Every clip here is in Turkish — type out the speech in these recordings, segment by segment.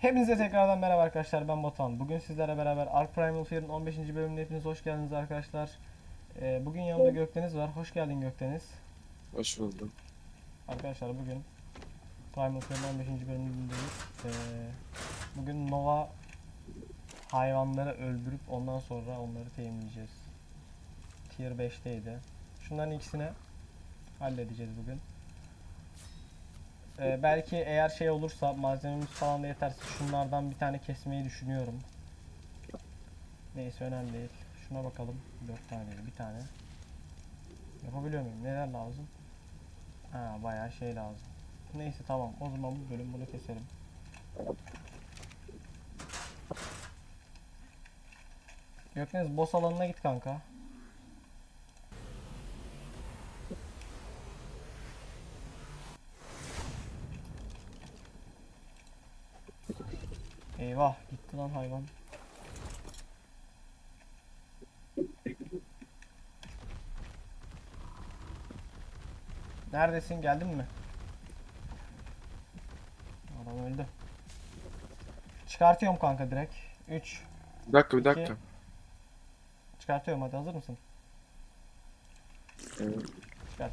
Hepinize tekrardan merhaba arkadaşlar ben Batuhan. Bugün sizlerle beraber Ark Primal Fear'ın 15. bölümüne hepiniz hoş geldiniz arkadaşlar. Ee, bugün yanımda Gökdeniz var. Hoş geldin Gökdeniz. Hoş buldum. Arkadaşlar bugün Primal Fear'ın 15. bölümündeyiz. Ee, bugün Nova hayvanları öldürüp ondan sonra onları teyimleyeceğiz. Tier 5'teydi. Şunların ikisini halledeceğiz bugün. Ee, belki eğer şey olursa malzememiz falan da yeterse şunlardan bir tane kesmeyi düşünüyorum. Neyse önemli değil. Şuna bakalım. 4 tane bir tane. Yapabiliyor muyum? Neler lazım? Ha bayağı şey lazım. Neyse tamam. O zaman bu bölüm bunu keselim. Gökdeniz boss alanına git kanka. Eyvah gitti lan hayvan. Neredesin geldin mi? Adam öldü. Çıkartıyorum kanka direkt. 3 Bir dakika bir dakika. Çıkartıyorum hadi hazır mısın? Evet. Çıkart.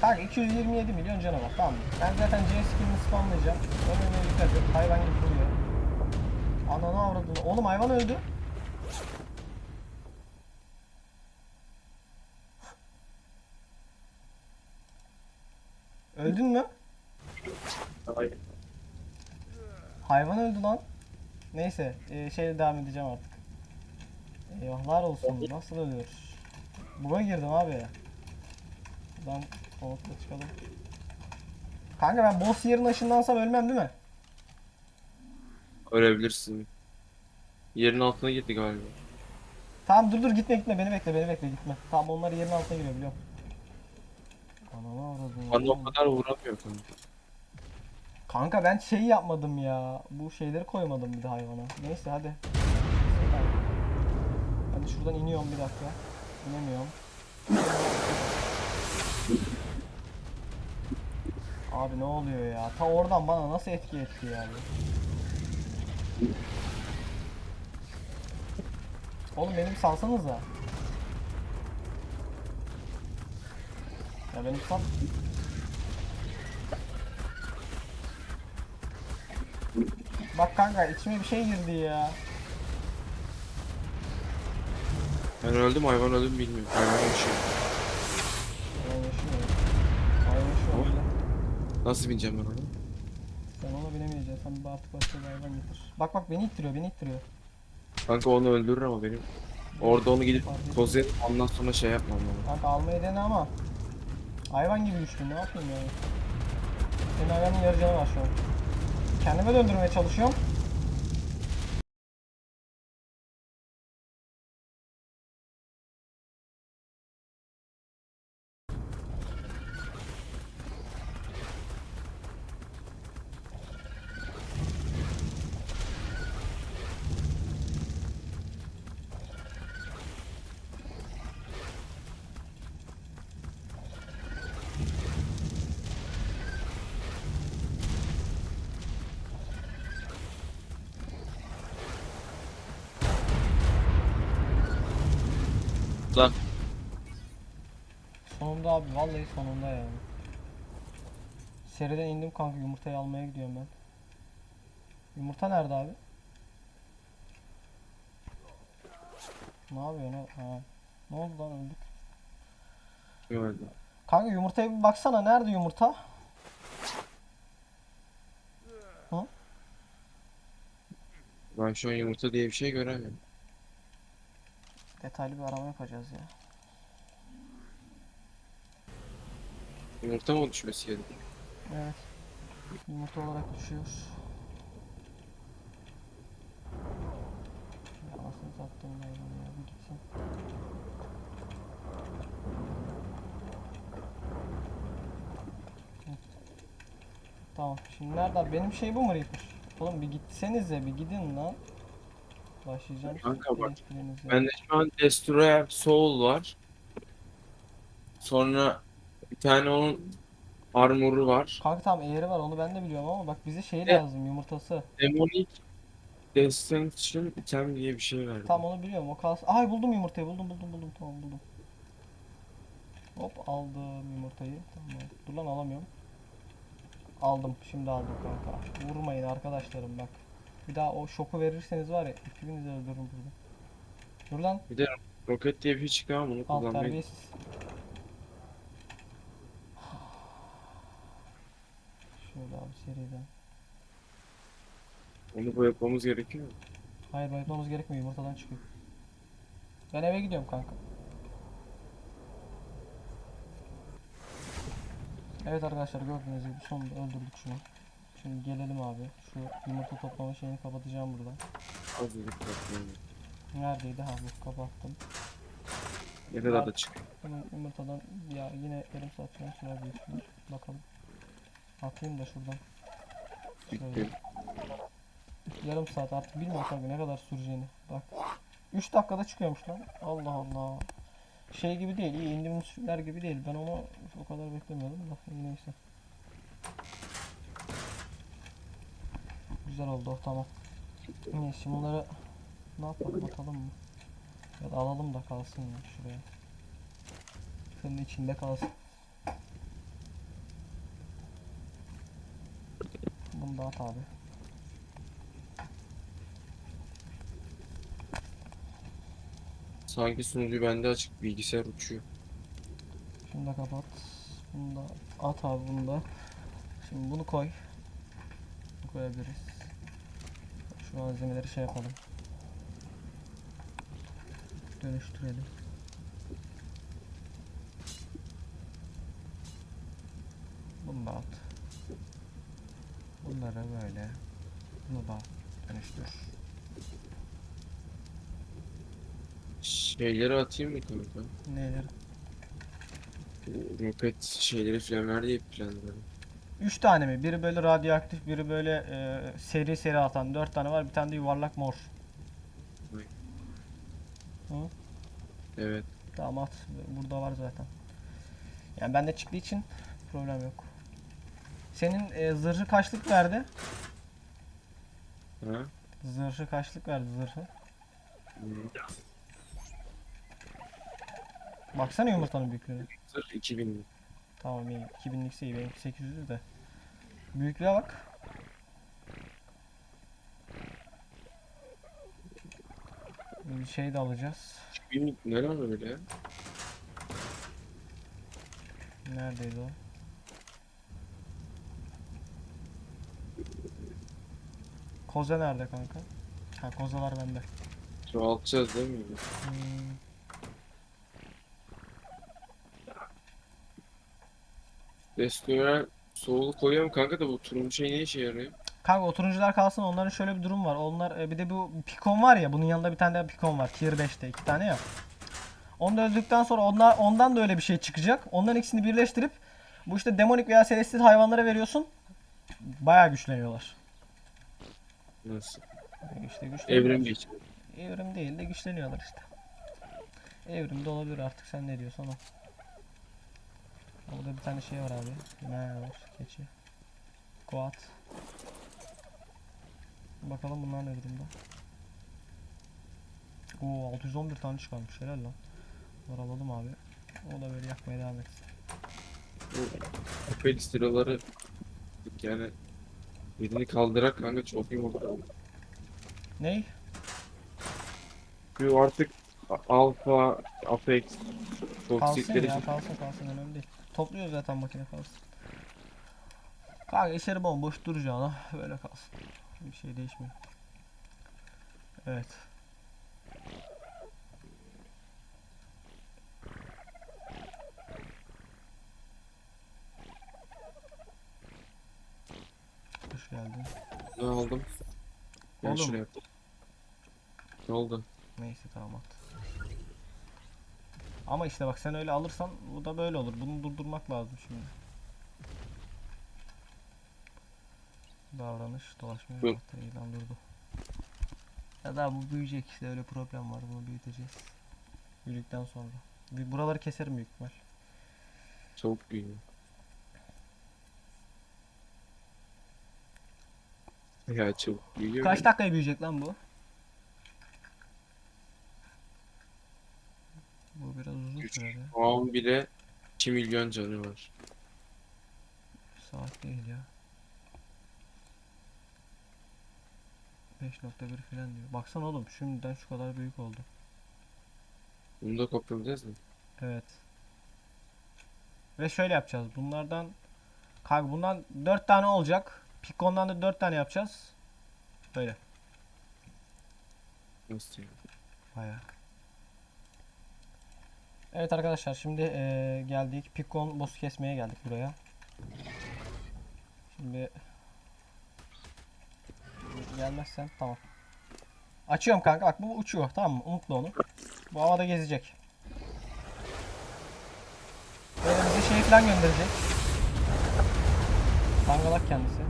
Kanka 227 milyon canı var tamam mı? Ben zaten C skill'ini spamlayacağım. Önüne dikkat et. Hayvan gibi duruyor. Ananı avradını. Oğlum hayvan öldü. Öldün mü? Hayır. Hayvan öldü lan. Neyse, e, şeyle devam edeceğim artık. Eyvahlar olsun. Nasıl ölüyor? Buga girdim abi. Buradan soğukla çıkalım. Kanka ben boss yerine ışınlansam ölmem değil mi? Ölebilirsin. Yerin altına gitti galiba. Tamam dur dur gitme gitme beni bekle beni bekle gitme. Tamam onlar yerin altına giriyor biliyorum. Bana o kadar vuramıyor kanka. Ben şey yapmadım ya. Bu şeyleri koymadım bir de hayvana. Neyse hadi. Hadi şuradan iniyorum bir dakika. İnemiyorum. Abi ne oluyor ya? Ta oradan bana nasıl etki etti yani? Oğlum beni bir salsanıza. Ya beni bir sal. Bak kanka içime bir şey girdi ya. Ben öldüm hayvan öldüm bilmiyorum. Hayvan yaşıyor. Hayvan yaşıyor. Nasıl bineceğim ben ona? Sen ona binemeyeceksin. Sen artık başka bir hayvan getir. Bak bak beni ittiriyor, beni ittiriyor. Kanka onu öldürür ama benim. Orada onu gidip Fark ettim. toz ondan sonra şey yapmam lazım. Kanka almayı dene ama. Hayvan gibi düştün ne yapayım yani. Senin hayvanın yarı canı var şu an. Kendime döndürmeye çalışıyorum. Lan Sonunda abi vallahi sonunda yani. Seriden indim kanka yumurtayı almaya gidiyorum ben. Yumurta nerede abi? Ne yapıyor ne? Ha. Ne oldu lan öldük. öldü. Kanka yumurtaya bir baksana nerede yumurta? Ben şu an yumurta diye bir şey göremiyorum. Detaylı bir arama yapacağız ya. Yumurta mı düşmesi gerekiyor? Evet. Yumurta olarak düşüyor. Anasını sattım hayvan ya bir gitsin. Hı. Tamam şimdi nerede benim şey bu mu Reaper? Oğlum bir gitsenize bir gidin lan. Başlayacağım. Kanka bak, elektriğinizle. Bende şu an Destroyer Soul var. Sonra bir tane onun armoru var. Kanka tamam eğri var onu ben de biliyorum ama bak bize şey Ne? lazım yumurtası. Demonic Destination item diye bir şey verdi. Tamam onu biliyorum o kalsın. Ay buldum yumurtayı buldum buldum buldum tamam buldum. Hop aldım yumurtayı. Tamam. Dur lan alamıyorum. Aldım şimdi aldım kanka. Vurmayın arkadaşlarım bak. Bir daha o şoku verirseniz var ya ikinizi öldürürüm burada. Dur lan Bir de roket diye bir şey çıkıyor ama onu al kullanmayı terbiyesiz. Şöyle abi seriden. onu bu yapmamız gerekiyor. mu? Hayır bayılmamız gerekmiyor yumurtadan çıkıyor. Ben eve gidiyorum kanka. Evet arkadaşlar gördüğünüz gibi sonunda öldürdük şunu. Şimdi gelelim abi. Şu yumurta toplama şeyini kapatacağım burada. Azıcık yapıyorum. Neredeydi? Ha bu kapattım. Ne kadar da çıkıyor. Bunun yumurtadan ya yine yarım saat sonra sürer büyük ihtimal. Bakalım. Atayım da şuradan. Şöyle. Bitti. Yarım saat artık bilmiyorum kanka ne kadar süreceğini. Bak. 3 dakikada çıkıyormuş lan. Allah Allah. Şey gibi değil, iyi indiğimiz sürüler gibi değil. Ben onu o kadar beklemiyordum da neyse. Güzel oldu tamam. Neyse şimdi bunları ne yapalım atalım mı? Ya da alalım da kalsın ya şuraya. Senin içinde kalsın. Bunu da at abi. Sanki sunucu bende açık bilgisayar uçuyor. Şunu da kapat. Bunu da at abi bunu da. Şimdi bunu koy. Bunu koyabiliriz. Şu malzemeleri şey yapalım. Dönüştürelim. Bunu da at. Bunları böyle. Bunu da dönüştür. Şeyleri atayım mı kanka? Neler? Bu Roket şeyleri falan ver diye planladım. 3 tane mi? Biri böyle radyoaktif, biri böyle e, seri seri atan. 4 tane var. Bir tane de yuvarlak mor. Evet. Tamam at. Burada var zaten. Yani bende çıktığı için problem yok. Senin e, zırhı kaçlık verdi? Ha? Zırhı kaçlık verdi zırhı? Hmm. Baksana yumurtanın büyüklüğüne. Zırh 2000. Tamam iyi. 2000'lik iyi. Benimki 800 de. Büyüklüğe bak. Bir şey de alacağız. 2000 ne lan öyle? Neredeydi o? Koza nerede kanka? Ha kozalar bende. Çoğaltacağız değil mi? Hmm. Restoran soğulu koyuyorum kanka da bu turuncu şey ne işe yarıyor? Kanka o turuncular kalsın onların şöyle bir durum var. Onlar e, bir de bu pikon var ya bunun yanında bir tane daha pikon var. Tier 5'te iki tane ya. Onu da öldükten sonra onlar ondan da öyle bir şey çıkacak. Onların ikisini birleştirip bu işte demonik veya celestial hayvanlara veriyorsun. Bayağı güçleniyorlar. Nasıl? İşte güçleniyorlar. Evrim geçiyor. Evrim değil de güçleniyorlar işte. Evrim de olabilir artık sen ne diyorsan o. Burada bir tane şey var abi. Ne var? Keçi. Goat. Bakalım bunlar ne durumda. Oo 611 tane çıkarmış helal lan. Bunları alalım abi. O da böyle yakmaya devam etsin. Apel stiloları yani birini kaldırak kanka çok iyi oldu. Ney? Bu artık alfa, apex, Kalsın toksikleri ya kalsın kalsın önemli değil. Topluyor zaten makine kalsın. Kanka içeri bomboş duracağına böyle kalsın. Bir şey değişmiyor. Evet. Hoş geldin. ne aldım? Gel Oğlum. şuraya. Ne oldu? Neyse tamam at. Ama işte bak sen öyle alırsan bu da böyle olur. Bunu durdurmak lazım şimdi. Davranış, dolaşma ve ilan durdu. Ya daha bu büyüyecek işte öyle problem var bunu büyüteceğiz. Büyüdükten sonra. Buraları keserim büyük ihtimal. Çok büyüyor. Ya çok büyüyor. Kaç dakikaya büyüyecek lan bu? Biraz uzun Üç. sürer ya. Şu an bile 2 milyon canı var. Saat değil ya. 5.1 falan diyor. Baksana oğlum şimdiden şu kadar büyük oldu. Bunu da kopyalayacağız mı? Evet. Ve şöyle yapacağız. Bunlardan kanka bundan 4 tane olacak. Picon'dan da 4 tane yapacağız. Böyle. Nasıl? Bayağı. Evet arkadaşlar şimdi eee, geldik. Picon boss'u kesmeye geldik buraya. Şimdi gelmezsen tamam. Açıyorum kanka bak bu uçuyor tamam mı? Unutma onu. Bu havada gezecek. Böyle bize şey falan gönderecek. Dangalak kendisi.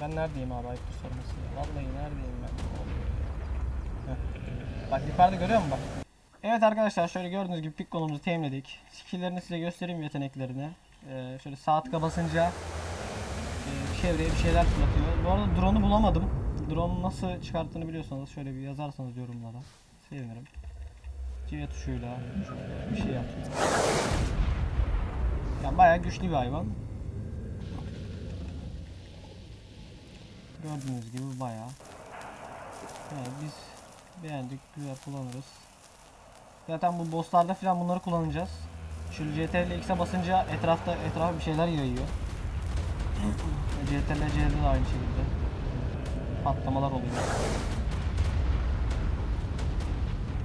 Ben neredeyim abi ayıptır sorması ya. Vallahi neredeyim ben? Bak yukarıda görüyor musun bak? Evet arkadaşlar şöyle gördüğünüz gibi Picco'muzu teamledik. Skill'lerini size göstereyim yeteneklerini. Ee, şöyle sağ tıka basınca e, çevreye bir şeyler fırlatıyor. Bu arada drone'u bulamadım. Drone'u nasıl çıkarttığını biliyorsanız şöyle bir yazarsanız yorumlara. Sevinirim. C tuşuyla bir şey yapıyor. Yani bayağı güçlü bir hayvan. Gördüğünüz gibi bayağı. Yani biz beğendik, güzel kullanırız. Zaten bu bosslarda falan bunları kullanacağız. Şöyle CTRL X'e basınca etrafta etrafa bir şeyler yayıyor. CTRL C'de de aynı şekilde. Patlamalar oluyor.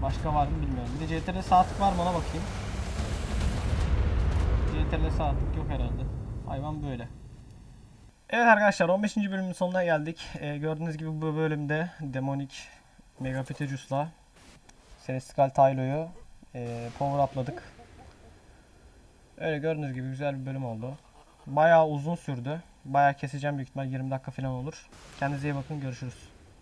Başka var mı bilmiyorum. Bir de CTRL sağ tık var mı ona bakayım. CTRL sağ tık yok herhalde. Hayvan böyle. Evet arkadaşlar 15. bölümün sonuna geldik. Ee, gördüğünüz gibi bu bölümde Demonik Megapithecus'la Celestial Tylo'yu e, power upladık. Öyle gördüğünüz gibi güzel bir bölüm oldu. Bayağı uzun sürdü. Bayağı keseceğim büyük ihtimal 20 dakika falan olur. Kendinize iyi bakın görüşürüz.